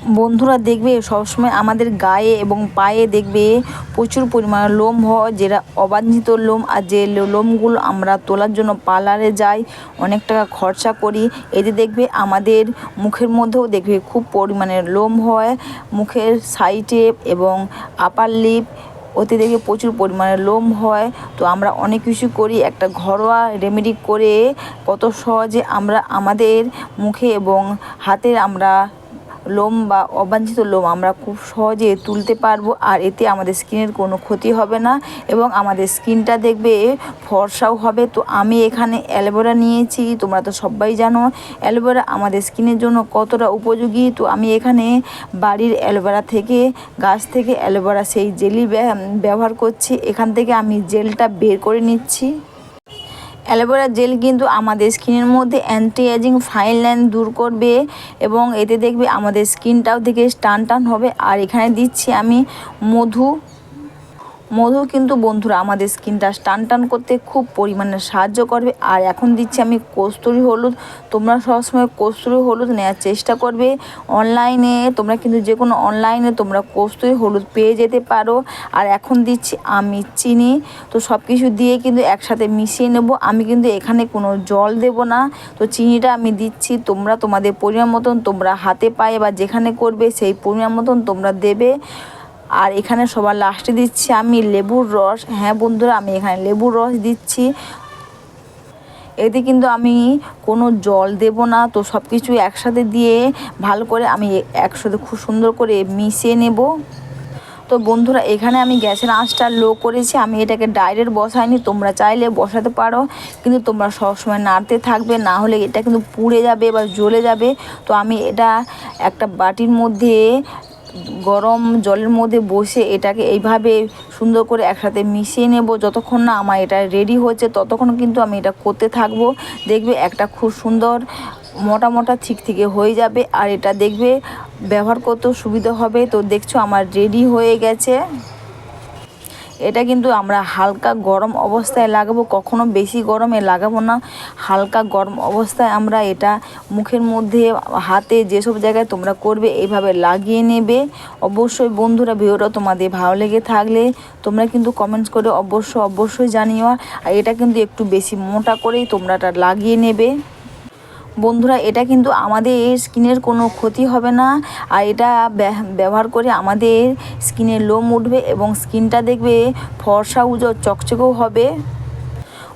বন্ধুরা দেখবে সবসময় আমাদের গায়ে এবং পায়ে দেখবে প্রচুর পরিমাণে লোম হয়, যেটা অবাঞ্ছিত লোম। আর যে লোমগুলো আমরা তোলার জন্য পার্লারে যাই, অনেক টাকা খরচা করি এতে দেখবে আমাদের মুখের মধ্যেও দেখবে খুব পরিমাণে লোম হয়। মুখের সাইডে এবং আপার লিপ ওতে দেখবে প্রচুর পরিমাণে লোম হয়। তো আমরা অনেক কিছু করি, একটা ঘরোয়া রেমেডি করে কত সহজে আমরা আমাদের মুখে এবং হাতের আমরা লোম বা অবাঞ্ছিত লোম আমরা খুব সহজে তুলতে পারব আর এতে আমাদের স্কিনের কোনো ক্ষতি হবে না এবং আমাদের স্কিনটা দেখবে ফর্সাও হবে। তো আমি এখানে অ্যালোভেরা নিয়েছি, তোমরা তো সবাই জানো। অ্যালোভেরা আমাদের স্কিনের জন্য কতটা উপযোগী? তো আমি এখানে বাড়ির অ্যালোভেরা থেকে, গাছ থেকে অ্যালোভেরা সেই জেলি ব্যবহার করছি। এখান থেকে আমি জেলটা বের করে নিচ্ছি। অ্যালোভেরা জেল কিন্তু আমাদের স্কিনের মধ্যে অ্যান্টি এজিং ফাইন লাইন দূর করবে এবং এতে দেখবে আমাদের স্কিনটাও থেকে টান টান হবে। আর এখানে দিচ্ছি আমি মধু মধু কিন্তু বন্ধুরা আমাদের স্কিনটা টান টান করতে খুব পরিমাণে সাহায্য করবে। আর এখন দিচ্ছি আমি কস্তুরি হলুদ। তোমরা সবসময় কস্তুরি হলুদ নেওয়ার চেষ্টা করবে। অনলাইনে তোমরা কিন্তু যে কোনো অনলাইনে তোমরা কস্তুরি হলুদ পেয়ে যেতে পারো। আর এখন দিচ্ছি আমি চিনি। তো সব কিছু দিয়ে কিন্তু একসাথে মিশিয়ে নেব। আমি কিন্তু এখানে কোনো জল দেব না। তো চিনিটা আমি দিচ্ছি। তোমরা তোমাদের পরিমাণ মতন তোমরা হাতে পায়ে বা যেখানে করবে সেই পরিমাণ মতন তোমরা দেবে। আর এখানে সবার লাস্টে দিচ্ছি আমি লেবুর রস। হ্যাঁ বন্ধুরা, আমি এখানে লেবুর রস দিচ্ছি। এতে কিন্তু আমি কোনো জল দেব না। তো সব কিছু একসাথে দিয়ে ভালো করে আমি একসাথে খুব সুন্দর করে মিশিয়ে নেব। তো বন্ধুরা, এখানে আমি গ্যাসের আঁচটা লো করেছি। আমি এটাকে ডাইরেক্ট বসাইনি। তোমরা চাইলে বসাতে পারো। কিন্তু তোমরা সবসময় নাড়তে থাকবে। না হলে এটা কিন্তু পুড়ে যাবে বা জ্বলে যাবে। তো আমি এটা একটা বাটির মধ্যে গরম জলের মধ্যে বসে এটাকে এইভাবে সুন্দর করে একসাথে মিশিয়ে নেব। যতক্ষণ না আমার এটা রেডি হচ্ছে ততক্ষণ কিন্তু আমি এটা করতে থাকব। দেখবে একটা খুব সুন্দর মোটা মোটা ঠিক থেকে হয়ে যাবে। আর এটা দেখবে ব্যবহার করতেও সুবিধা হবে। তো দেখছ আমার রেডি হয়ে গেছে। এটা কিন্তু আমরা হালকা গরম অবস্থায় লাগাবো, কখনো বেশি গরমে লাগাবো না। হালকা গরম অবস্থায় আমরা এটা মুখের মধ্যে, হাতে যেসব জায়গায় তোমরা করবে এইভাবে লাগিয়ে নেবে। অবশ্যই বন্ধুরা, ভিডিওটা তোমাদের ভালো লেগে থাকলে তোমরা কিন্তু কমেন্টস করে অবশ্যই অবশ্যই জানিও। আর এটা কিন্তু একটু বেশি মোটা করেই তোমরা এটা লাগিয়ে নেবে। বন্ধুরা, এটা কিন্তু আমাদের স্কিনের কোনো ক্ষতি হবে না। আর এটা ব্যবহার করে আমাদের স্কিনের লোম উঠবে এবং স্কিনটা দেখবে ফর্সা উজো, চকচকেও হবে।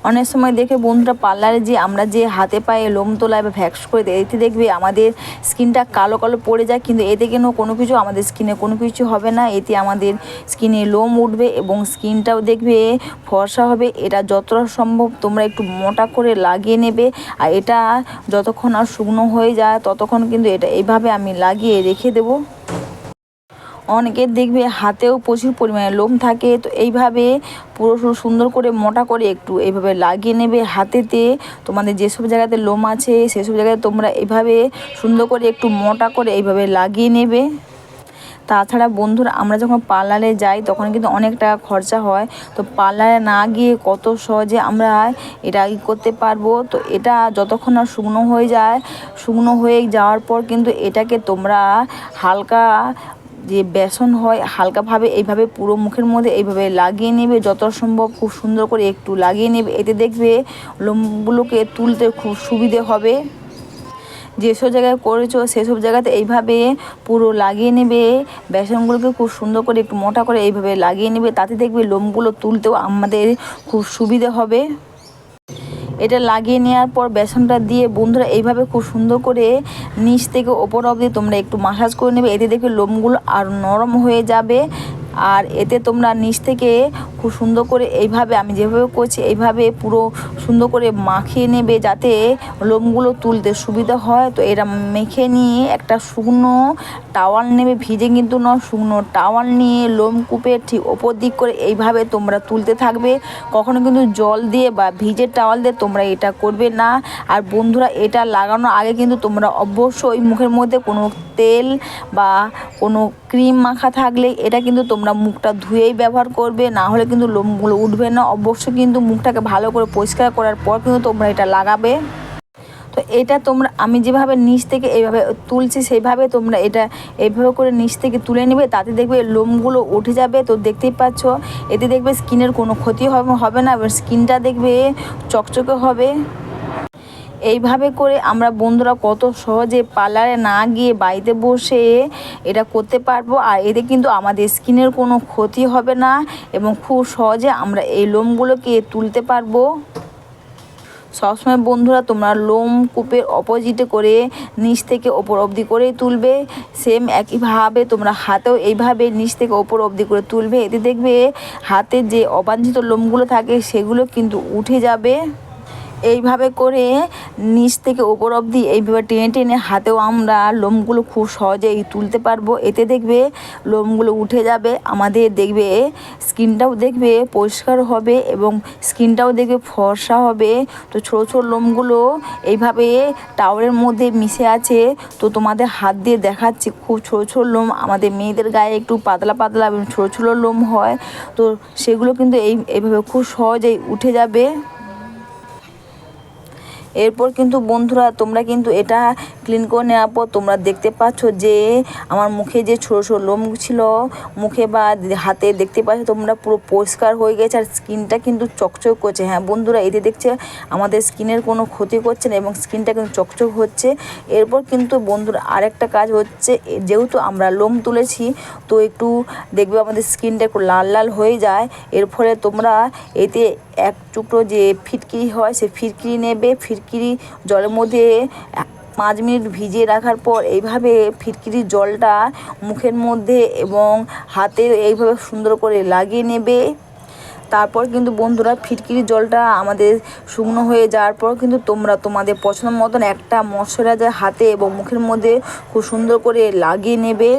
অনেক সময় দেখে বন্ধুরা পার্লারে যে আমরা যে হাতে পায়ে লোম তোলায় বা ভ্যাক্স করে দেয়, এতে দেখবে আমাদের স্কিনটা কালো কালো পড়ে যায়, কিন্তু এতে কেন কোনো কিছু আমাদের স্কিনে কোনো কিছু হবে না, এতে আমাদের স্কিনে লোম উঠবে এবং স্কিনটাও দেখবে ফর্সা হবে। এটা যতটা সম্ভব তোমরা একটু মোটা করে লাগিয়ে নেবে, আর এটা যতক্ষণ আর শুকনো হয়ে যায় ততক্ষণ কিন্তু এটা এইভাবে আমি লাগিয়ে রেখে দেবো। অনেকের দেখবে হাতেও প্রচুর পরিমাণে লোম থাকে। তো এইভাবে পুরো সুন্দর করে মোটা করে একটু এইভাবে লাগিয়ে নেবে হাতেতে। তোমাদের যেসব জায়গাতে লোম আছে, সেসব জায়গায় তোমরা এইভাবে সুন্দর করে একটু মোটা করে এইভাবে লাগিয়ে নেবে। তাছাড়া বন্ধুরা, আমরা যখন পার্লারে যাই, তখন কিন্তু অনেক টাকা খরচা হয়। তো পার্লারে না গিয়ে কত সহজে আমরা এটা ই করতে পারব। তো এটা যতক্ষণ না শুকনো হয়ে যায়, শুকনো হয়ে যাওয়ার পর কিন্তু এটাকে তোমরা হালকা যে বেসন হয়, হালকাভাবে এইভাবে পুরো মুখের মধ্যে এইভাবে লাগিয়ে নেবে যত সম্ভব খুব সুন্দর করে একটু লাগিয়ে নেবে। এতে দেখবে লোমগুলোকে তুলতে খুব সুবিধে হবে। যেসব জায়গায় করেছ, সেসব জায়গাতে এইভাবে পুরো লাগিয়ে নেবে। বেসনগুলোকে খুব সুন্দর করে একটু মোটা করে এইভাবে লাগিয়ে নেবে। তাতে দেখবে লোমগুলো তুলতেও আমাদের খুব সুবিধে হবে। এটা লাগিয়ে নেওয়ার পর বেসনটা দিয়ে বন্ধুরা এইভাবে খুব সুন্দর করে নিচ থেকে ওপর অবধি তোমরা একটু মাসাজ করে নেবে। এতে দেখবে লোমগুলো আর নরম হয়ে যাবে। আর এতে তোমরা নিচ থেকে খুব সুন্দর করে এইভাবে, আমি যেভাবে করছি, এইভাবে পুরো সুন্দর করে মাখিয়ে নেবে যাতে লোমগুলো তুলতে সুবিধা হয়। তো এরা মেখে নিয়ে একটা শুকনো টাওয়াল নেবে, ভিজে কিন্তু নয়, শুকনো টাওয়াল নিয়ে লোম কূপের ঠিক ওপর দিক করে এইভাবে তোমরা তুলতে থাকবে। কখনো কিন্তু জল দিয়ে বা ভিজের টাওয়াল দিয়ে তোমরা এটা করবে না। আর বন্ধুরা, এটা লাগানোর আগে কিন্তু তোমরা অবশ্যই মুখের মধ্যে কোনো তেল বা কোনো ক্রিম মাখা থাকলে এটা কিন্তু তোমরা মুখটা ধুয়েই ব্যবহার করবে। না হলে কিন্তু লোমগুলো উঠবে না। অবশ্যই কিন্তু মুখটাকে ভালো করে পরিষ্কার করার পর কিন্তু তোমরা এটা লাগাবে। তো এটা তোমরা আমি যেভাবে নিচ থেকে এইভাবে তুলছি, সেইভাবে তোমরা এটা এইভাবে করে নিচ থেকে তুলে নেবে। তাতে দেখবে লোমগুলো উঠে যাবে। তো দেখতেই পাচ্ছ, এতে দেখবে স্কিনের কোনো ক্ষতি হবে না। স্কিনটা দেখবে চকচকে হবে। এইভাবে করে আমরা বন্ধুরা কত সহজে পার্লারে না গিয়ে বাড়িতে বসে এটা করতে পারব। আর এতে কিন্তু আমাদের স্কিনের কোনো ক্ষতি হবে না এবং খুব সহজে আমরা এই লোমগুলোকে তুলতে পারব। সবসময় বন্ধুরা তোমরা লোম কূপের অপোজিটে করে নিচ থেকে ওপর অবধি করেই তুলবে। সেম একইভাবে তোমরা হাতেও এইভাবে নিচ থেকে ওপর অবধি করে তুলবে। এতে দেখবে হাতে যে অবাঞ্ছিত লোমগুলো থাকে সেগুলো কিন্তু উঠে যাবে। এইভাবে করে নিচ থেকে ওপর অবধি এইভাবে টেনে টেনে হাতেও আমরা লোমগুলো খুব সহজেই তুলতে পারব। এতে দেখবে লোমগুলো উঠে যাবে, আমাদের দেখবে স্কিনটাও দেখবে পরিষ্কার হবে এবং স্কিনটাও দেখবে ফর্সা হবে। তো ছোটো ছোটো লোমগুলো এইভাবে টাওয়ারের মধ্যে মিশে আছে। তো তোমাদের হাত দিয়ে দেখাচ্ছি, খুব ছোটো ছোটো লোম, আমাদের মেয়েদের গায়ে একটু পাতলা পাতলা এবং ছোটো ছোটো লোম হয়। তো সেগুলো কিন্তু এই, এইভাবে খুব সহজেই উঠে যাবে। এরপর কিন্তু বন্ধুরা, তোমরা কিন্তু এটা ক্লিন করে নেওয়ার পর তোমরা দেখতে পাচ্ছ যে আমার মুখে যে ছোটো ছোটো লোম ছিল, মুখে বা হাতে দেখতে পাচ্ছ তোমরা পুরো পরিষ্কার হয়ে গেছে আর স্কিনটা কিন্তু চকচক করছে। হ্যাঁ বন্ধুরা এতে দেখছে, আমাদের স্কিনের কোনো ক্ষতি করছে না এবং স্কিনটা কিন্তু চকচক হচ্ছে। এরপর কিন্তু বন্ধুরা আরেকটা কাজ হচ্ছে, যেহেতু আমরা লোম তুলেছি, তো একটু দেখবে আমাদের স্কিনটা একটু লাল লাল হয়ে যায়। এর ফলে তোমরা এতে এক টুকরো যে ফিটকিরি হয়, সে ফিটকিরি নেবে ফিটকিরি জলের মধ্যে পাঁচ মিনিট ভিজিয়ে রাখার পর এইভাবে ফিটকিরির জলটা মুখের মধ্যে এবং হাতে এইভাবে সুন্দর করে লাগিয়ে নেবে। তারপর কিন্তু বন্ধুরা ফিটকিরির জলটা আমাদের শুকনো হয়ে যাওয়ার পর কিন্তু তোমরা তোমাদের পছন্দ মতন একটা ময়শ্চারাইজার হাতে এবং মুখের মধ্যে খুব সুন্দর করে লাগিয়ে নেবে।